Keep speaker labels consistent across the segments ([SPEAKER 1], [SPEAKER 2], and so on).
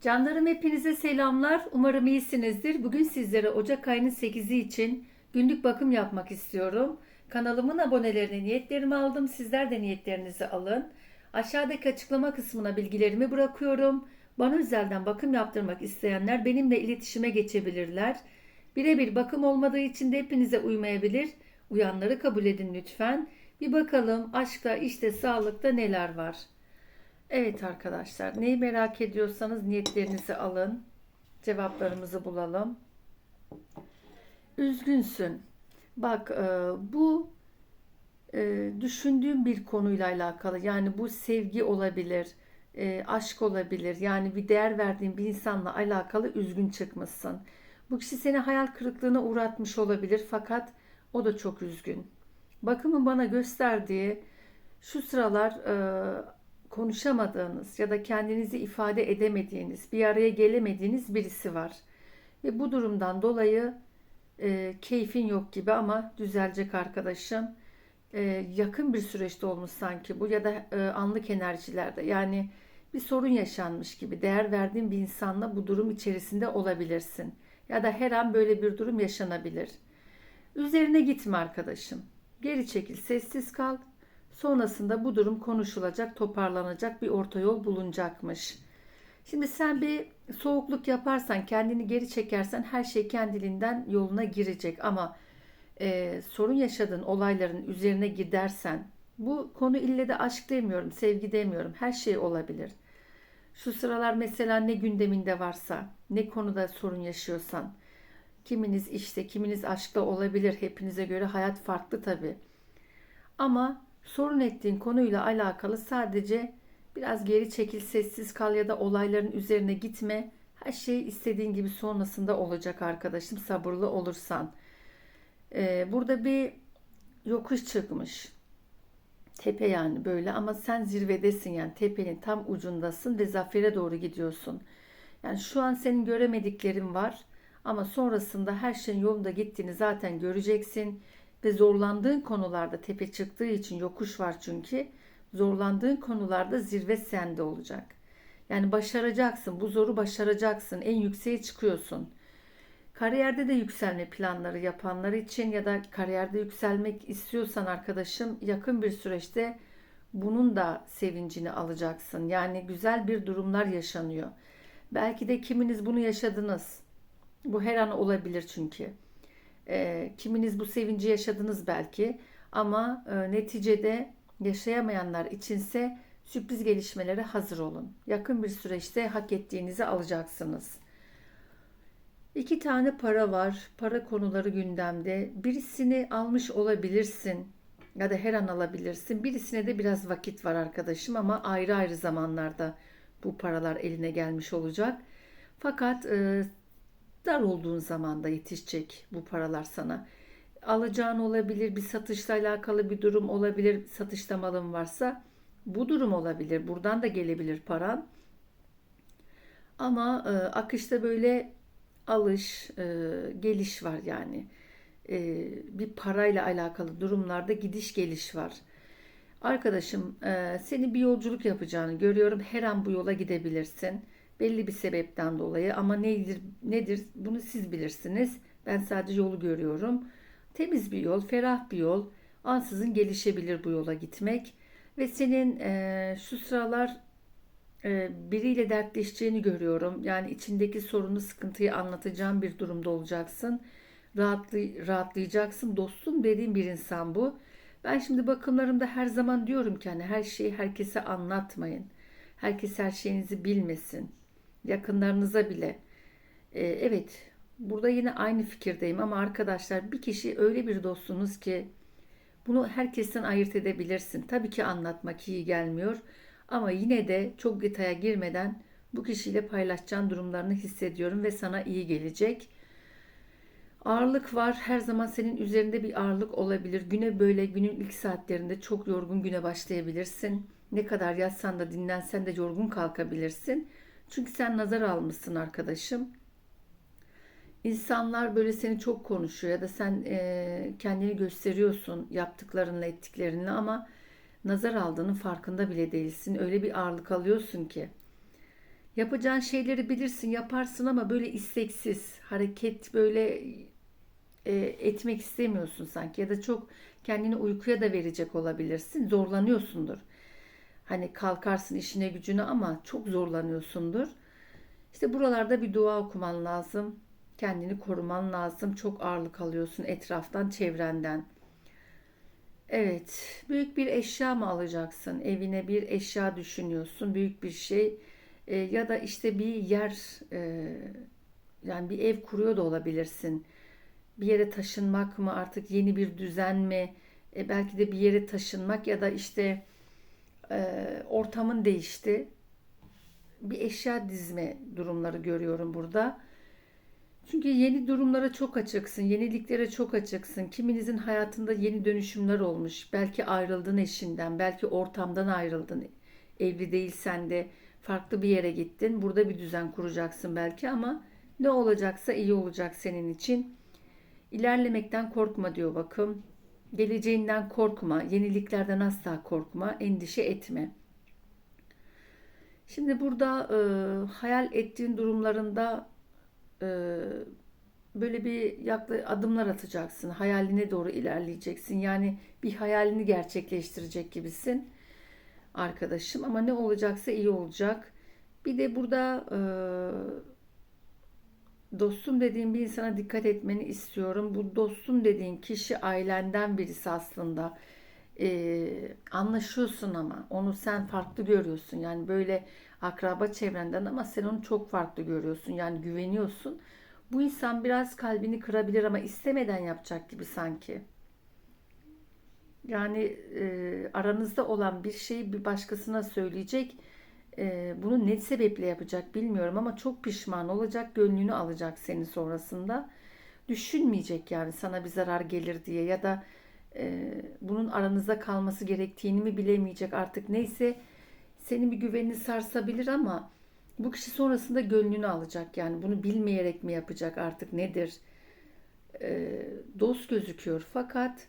[SPEAKER 1] Canlarım hepinize selamlar. Umarım iyisinizdir. Bugün sizlere Ocak ayının 8'i için günlük bakım yapmak istiyorum. Kanalımın abonelerine niyetlerimi aldım. Sizler de niyetlerinizi alın. Aşağıdaki açıklama kısmına bilgilerimi bırakıyorum. Bana özelden bakım yaptırmak isteyenler benimle iletişime geçebilirler. Birebir bakım olmadığı için de hepinize uymayabilir. Uyanları kabul edin lütfen. Bir bakalım aşkta, işte, sağlıkta neler var. Evet arkadaşlar, neyi merak ediyorsanız niyetlerinizi alın. Cevaplarımızı bulalım. Üzgünsün. Bak e, bu e, düşündüğüm bir konuyla alakalı. Yani bu sevgi olabilir, e, aşk olabilir. Yani bir değer verdiğin bir insanla alakalı üzgün çıkmışsın. Bu kişi seni hayal kırıklığına uğratmış olabilir fakat o da çok üzgün. Bakımın bana gösterdiği şu sıralar konuşamadığınız ya da kendinizi ifade edemediğiniz, bir araya gelemediğiniz birisi var. Ve bu durumdan dolayı e, keyfin yok gibi ama düzelecek arkadaşım. E, yakın bir süreçte olmuş sanki bu ya da e, anlık enerjilerde. Yani bir sorun yaşanmış gibi değer verdiğin bir insanla bu durum içerisinde olabilirsin. Ya da her an böyle bir durum yaşanabilir. Üzerine gitme arkadaşım. Geri çekil, sessiz kal. Sonrasında bu durum konuşulacak, toparlanacak bir orta yol bulunacakmış. Şimdi sen bir soğukluk yaparsan, kendini geri çekersen her şey kendiliğinden yoluna girecek. Ama e, sorun yaşadığın olayların üzerine gidersen, bu konu ille de aşk demiyorum, sevgi demiyorum, her şey olabilir. Şu sıralar mesela ne gündeminde varsa, ne konuda sorun yaşıyorsan, kiminiz işte, kiminiz aşkta olabilir, hepinize göre hayat farklı tabii. Ama sorun ettiğin konuyla alakalı sadece biraz geri çekil, sessiz kal ya da olayların üzerine gitme. Her şey istediğin gibi sonrasında olacak arkadaşım sabırlı olursan. Ee, burada bir yokuş çıkmış. Tepe yani böyle ama sen zirvedesin yani tepenin tam ucundasın ve zafere doğru gidiyorsun. Yani şu an senin göremediklerin var ama sonrasında her şeyin yolunda gittiğini zaten göreceksin ve zorlandığın konularda tepe çıktığı için yokuş var çünkü zorlandığın konularda zirve sende olacak. Yani başaracaksın. Bu zoru başaracaksın. En yükseğe çıkıyorsun. Kariyerde de yükselme planları yapanlar için ya da kariyerde yükselmek istiyorsan arkadaşım yakın bir süreçte bunun da sevincini alacaksın. Yani güzel bir durumlar yaşanıyor. Belki de kiminiz bunu yaşadınız. Bu her an olabilir çünkü. E, kiminiz bu sevinci yaşadınız belki ama e, neticede yaşayamayanlar içinse sürpriz gelişmelere hazır olun. Yakın bir süreçte hak ettiğinizi alacaksınız. İki tane para var. Para konuları gündemde. Birisini almış olabilirsin ya da her an alabilirsin. Birisine de biraz vakit var arkadaşım ama ayrı ayrı zamanlarda bu paralar eline gelmiş olacak. Fakat e, dar olduğun zamanda yetişecek bu paralar sana. Alacağın olabilir, bir satışla alakalı bir durum olabilir, satışta malın varsa bu durum olabilir. Buradan da gelebilir paran. Ama e, akışta böyle alış, e, geliş var yani. E, bir parayla alakalı durumlarda gidiş geliş var. Arkadaşım e, seni bir yolculuk yapacağını görüyorum. Her an bu yola gidebilirsin belli bir sebepten dolayı ama nedir nedir bunu siz bilirsiniz. Ben sadece yolu görüyorum. Temiz bir yol, ferah bir yol. Ansızın gelişebilir bu yola gitmek ve senin e, şu sıralar e, biriyle dertleşeceğini görüyorum. Yani içindeki sorunu, sıkıntıyı anlatacağın bir durumda olacaksın. Rahatlı, rahatlayacaksın. Dostum dediğim bir insan bu. Ben şimdi bakımlarımda her zaman diyorum ki hani her şeyi herkese anlatmayın. Herkes her şeyinizi bilmesin yakınlarınıza bile. Ee, evet, burada yine aynı fikirdeyim ama arkadaşlar bir kişi öyle bir dostunuz ki bunu herkesten ayırt edebilirsin. Tabii ki anlatmak iyi gelmiyor ama yine de çok detaya girmeden bu kişiyle paylaşacağın durumlarını hissediyorum ve sana iyi gelecek. Ağırlık var. Her zaman senin üzerinde bir ağırlık olabilir. Güne böyle günün ilk saatlerinde çok yorgun güne başlayabilirsin. Ne kadar yatsan da dinlensen de yorgun kalkabilirsin. Çünkü sen nazar almışsın arkadaşım. İnsanlar böyle seni çok konuşuyor ya da sen e, kendini gösteriyorsun yaptıklarınla ettiklerinle ama nazar aldığının farkında bile değilsin. Öyle bir ağırlık alıyorsun ki. Yapacağın şeyleri bilirsin, yaparsın ama böyle isteksiz, hareket böyle e, etmek istemiyorsun sanki ya da çok kendini uykuya da verecek olabilirsin. Zorlanıyorsundur. Hani kalkarsın işine gücüne ama çok zorlanıyorsundur. İşte buralarda bir dua okuman lazım. Kendini koruman lazım. Çok ağırlık alıyorsun etraftan, çevrenden. Evet, büyük bir eşya mı alacaksın? Evine bir eşya düşünüyorsun, büyük bir şey. E, ya da işte bir yer, e, yani bir ev kuruyor da olabilirsin. Bir yere taşınmak mı, artık yeni bir düzen mi? E, belki de bir yere taşınmak ya da işte e, ortamın değişti. Bir eşya dizme durumları görüyorum burada. Çünkü yeni durumlara çok açıksın, yeniliklere çok açıksın. Kiminizin hayatında yeni dönüşümler olmuş. Belki ayrıldın eşinden, belki ortamdan ayrıldın. Evli değilsen de farklı bir yere gittin. Burada bir düzen kuracaksın belki ama ne olacaksa iyi olacak senin için. İlerlemekten korkma diyor bakım. Geleceğinden korkma, yeniliklerden asla korkma, endişe etme. Şimdi burada e, hayal ettiğin durumlarında e, böyle bir yaklı adımlar atacaksın. Hayaline doğru ilerleyeceksin. Yani bir hayalini gerçekleştirecek gibisin arkadaşım. Ama ne olacaksa iyi olacak. Bir de burada e, dostum dediğim bir insana dikkat etmeni istiyorum. Bu dostum dediğin kişi ailenden birisi aslında. Ee, anlaşıyorsun ama onu sen farklı görüyorsun. Yani böyle akraba çevrenden ama sen onu çok farklı görüyorsun. Yani güveniyorsun. Bu insan biraz kalbini kırabilir ama istemeden yapacak gibi sanki. Yani e, aranızda olan bir şeyi bir başkasına söyleyecek e, bunu ne sebeple yapacak bilmiyorum ama çok pişman olacak, gönlünü alacak senin sonrasında. Düşünmeyecek yani sana bir zarar gelir diye ya da e, bunun aranızda kalması gerektiğini mi bilemeyecek artık neyse senin bir güvenini sarsabilir ama bu kişi sonrasında gönlünü alacak yani bunu bilmeyerek mi yapacak artık nedir? E, dost gözüküyor fakat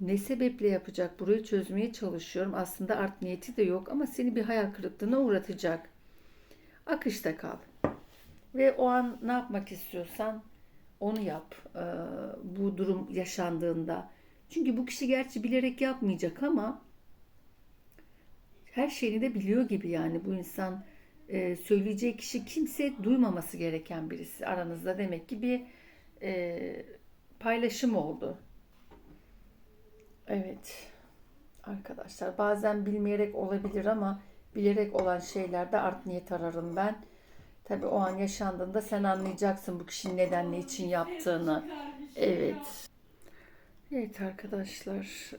[SPEAKER 1] ne sebeple yapacak burayı çözmeye çalışıyorum. Aslında art niyeti de yok ama seni bir hayal kırıklığına uğratacak. Akışta kal. Ve o an ne yapmak istiyorsan onu yap. Ee, bu durum yaşandığında. Çünkü bu kişi gerçi bilerek yapmayacak ama her şeyini de biliyor gibi yani bu insan e, söyleyeceği kişi kimse duymaması gereken birisi. Aranızda demek ki bir e, paylaşım oldu. Evet. Arkadaşlar bazen bilmeyerek olabilir ama bilerek olan şeylerde art niyet ararım ben. Tabii o an yaşandığında sen anlayacaksın bu kişinin neden ne için yaptığını. Evet. Evet arkadaşlar.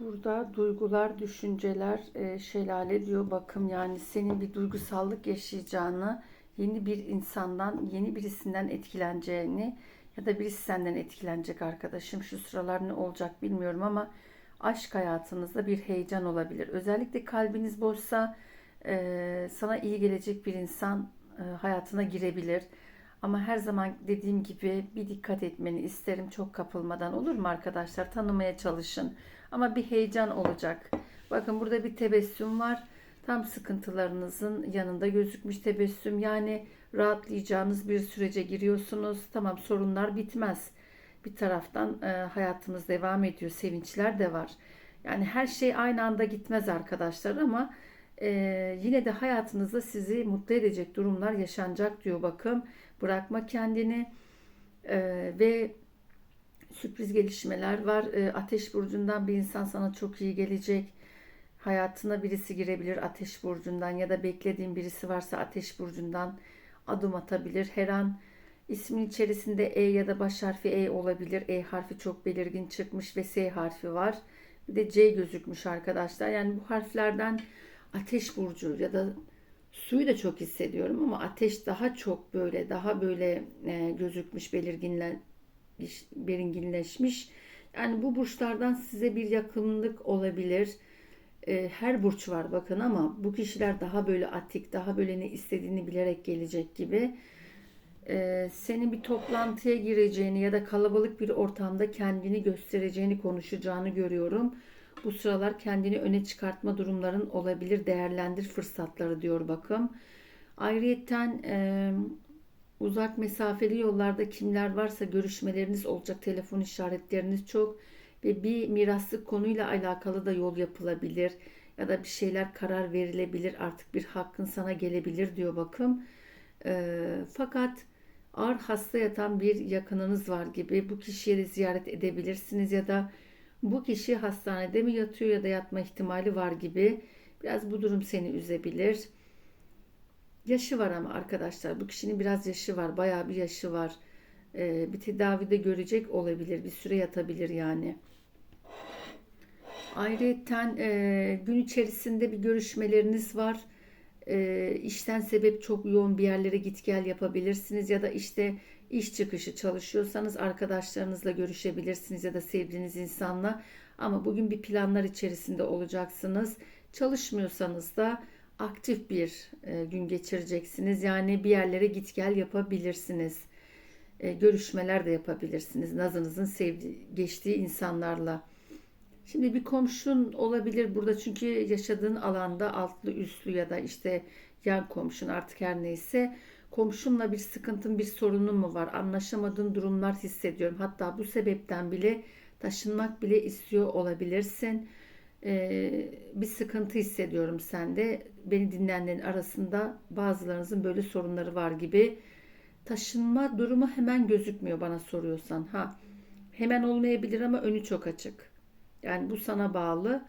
[SPEAKER 1] Burada duygular, düşünceler şelale diyor bakım yani senin bir duygusallık yaşayacağını, yeni bir insandan, yeni birisinden etkileneceğini ya da birisi senden etkilenecek arkadaşım. Şu sıralar ne olacak bilmiyorum ama aşk hayatınızda bir heyecan olabilir. Özellikle kalbiniz boşsa e, sana iyi gelecek bir insan e, hayatına girebilir. Ama her zaman dediğim gibi bir dikkat etmeni isterim çok kapılmadan olur mu arkadaşlar? Tanımaya çalışın. Ama bir heyecan olacak. Bakın burada bir tebessüm var. Tam sıkıntılarınızın yanında gözükmüş tebessüm. Yani rahatlayacağınız bir sürece giriyorsunuz. Tamam sorunlar bitmez. Bir taraftan e, hayatımız devam ediyor. Sevinçler de var. Yani her şey aynı anda gitmez arkadaşlar ama e, yine de hayatınızda sizi mutlu edecek durumlar yaşanacak diyor bakım. Bırakma kendini e, ve sürpriz gelişmeler var. E, ateş burcundan bir insan sana çok iyi gelecek. Hayatına birisi girebilir ateş burcundan ya da beklediğin birisi varsa ateş burcundan adım atabilir. Her an ismin içerisinde E ya da baş harfi E olabilir. E harfi çok belirgin çıkmış ve S harfi var. Bir de C gözükmüş arkadaşlar. Yani bu harflerden ateş burcu ya da suyu da çok hissediyorum ama ateş daha çok böyle daha böyle e, gözükmüş belirginle belirginleşmiş. Yani bu burçlardan size bir yakınlık olabilir e, her burç var bakın ama bu kişiler daha böyle atik, daha böyle ne istediğini bilerek gelecek gibi. E, senin bir toplantıya gireceğini ya da kalabalık bir ortamda kendini göstereceğini, konuşacağını görüyorum. Bu sıralar kendini öne çıkartma durumların olabilir. Değerlendir fırsatları diyor bakım. Ayrıyeten e, uzak mesafeli yollarda kimler varsa görüşmeleriniz olacak. Telefon işaretleriniz çok ve bir miraslık konuyla alakalı da yol yapılabilir ya da bir şeyler karar verilebilir. Artık bir hakkın sana gelebilir diyor bakım. E, fakat ağır hasta yatan bir yakınınız var gibi bu kişiyi de ziyaret edebilirsiniz ya da bu kişi hastanede mi yatıyor ya da yatma ihtimali var gibi. Biraz bu durum seni üzebilir. Yaşı var ama arkadaşlar bu kişinin biraz yaşı var. Bayağı bir yaşı var. Ee, bir tedavide görecek olabilir. Bir süre yatabilir yani. Ayrıca e, gün içerisinde bir görüşmeleriniz var. E, işten sebep çok yoğun bir yerlere git gel yapabilirsiniz ya da işte iş çıkışı çalışıyorsanız arkadaşlarınızla görüşebilirsiniz ya da sevdiğiniz insanla. Ama bugün bir planlar içerisinde olacaksınız. Çalışmıyorsanız da aktif bir e, gün geçireceksiniz. Yani bir yerlere git gel yapabilirsiniz. E, görüşmeler de yapabilirsiniz. Nazınızın sevdiği, geçtiği insanlarla. Şimdi bir komşun olabilir burada çünkü yaşadığın alanda altlı üstlü ya da işte yan komşun artık her neyse. Komşunla bir sıkıntın bir sorunun mu var? Anlaşamadığın durumlar hissediyorum. Hatta bu sebepten bile taşınmak bile istiyor olabilirsin. Ee, bir sıkıntı hissediyorum sende. Beni dinleyenlerin arasında bazılarınızın böyle sorunları var gibi. Taşınma durumu hemen gözükmüyor bana soruyorsan. Ha hemen olmayabilir ama önü çok açık yani bu sana bağlı.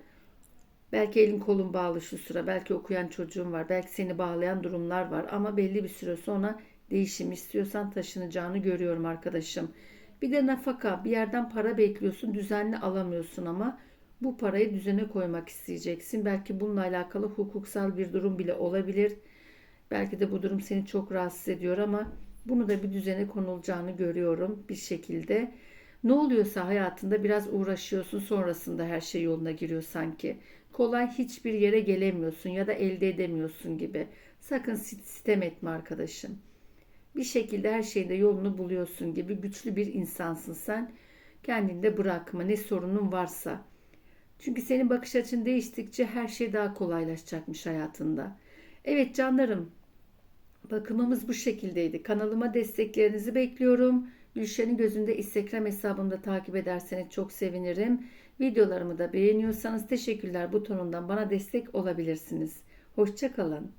[SPEAKER 1] Belki elin kolun bağlı şu sıra. Belki okuyan çocuğun var. Belki seni bağlayan durumlar var. Ama belli bir süre sonra değişim istiyorsan taşınacağını görüyorum arkadaşım. Bir de nafaka. Bir yerden para bekliyorsun. Düzenli alamıyorsun ama bu parayı düzene koymak isteyeceksin. Belki bununla alakalı hukuksal bir durum bile olabilir. Belki de bu durum seni çok rahatsız ediyor ama bunu da bir düzene konulacağını görüyorum bir şekilde. Ne oluyorsa hayatında biraz uğraşıyorsun sonrasında her şey yoluna giriyor sanki. Kolay hiçbir yere gelemiyorsun ya da elde edemiyorsun gibi. Sakın sistem etme arkadaşım. Bir şekilde her şeyde yolunu buluyorsun gibi güçlü bir insansın sen. Kendinde bırakma ne sorunun varsa. Çünkü senin bakış açın değiştikçe her şey daha kolaylaşacakmış hayatında. Evet canlarım bakımımız bu şekildeydi. Kanalıma desteklerinizi bekliyorum. Gülşen'in gözünde Instagram hesabımda takip ederseniz çok sevinirim. Videolarımı da beğeniyorsanız teşekkürler butonundan bana destek olabilirsiniz. Hoşçakalın.